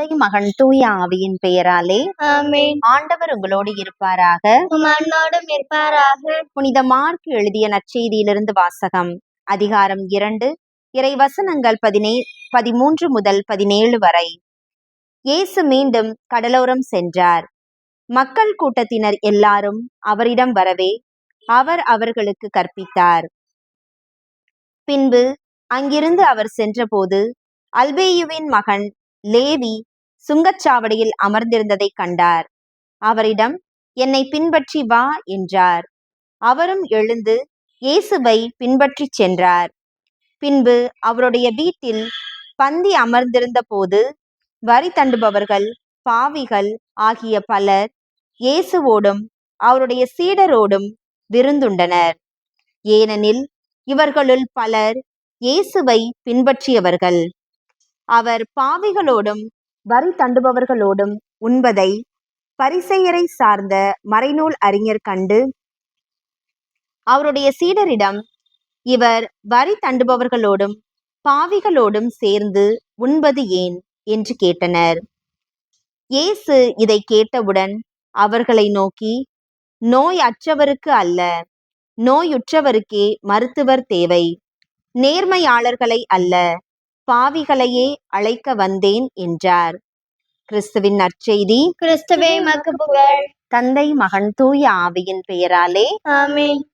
தந்தை மகன் தூய ஆவியின் பெயராலே ஆண்டவர் உங்களோடு இருப்பாராக. இருப்பாராக. புனித மார்க் எழுதிய நற்செய்தியிலிருந்து வாசகம். அதிகாரம் இரண்டு இறை வசனங்கள் பதினே பதிமூன்று முதல் பதினேழு வரை. இயேசு மீண்டும் கடலோரம் சென்றார். மக்கள் கூட்டத்தினர் எல்லாரும் அவரிடம் வரவே அவர் அவர்களுக்கு கற்பித்தார். பின்பு அங்கிருந்து அவர் சென்றபோது அல்பேயுவின் மகன் லேவி சுங்கச்சாவடியில் அமர்ந்திருந்ததைக் கண்டார். அவரிடம் என்னை பின்பற்றி வா என்றார். அவரும் எழுந்து இயேசுவை பின்பற்றிச் சென்றார். பின்பு அவருடைய வீட்டில் பந்தி அமர்ந்திருந்த போது வரி தண்டுபவர்கள் பாவிகள் ஆகிய பலர் இயேசுவோடும் அவருடைய சீடரோடும் விருந்துண்டனர். ஏனெனில் இவர்களுள் பலர் இயேசுவை பின்பற்றியவர்கள். அவர் பாவிகளோடும் வரி தண்டுபவர்களோடும் உண்பதை பரிசெயரை சார்ந்த மறைநூல் அறிஞர் கண்டு அவருடைய சீடரிடம் இவர் வரி தண்டுபவர்களோடும் பாவிகளோடும் சேர்ந்து உண்பது ஏன்? என்று கேட்டனர். இயேசு இதை கேட்டவுடன் அவர்களை நோக்கி நோய் அற்றவருக்கு அல்ல நோயுற்றவருக்கே மருத்துவர் தேவை நேர்மையாளர்களை அல்ல பாவிகளையே அழைக்க வந்தேன் என்றார். கிறிஸ்துவின் நற்செய்தி. கிறிஸ்துவே தந்தை மகன் தூய ஆவியின் பெயராலே. ஆமென்.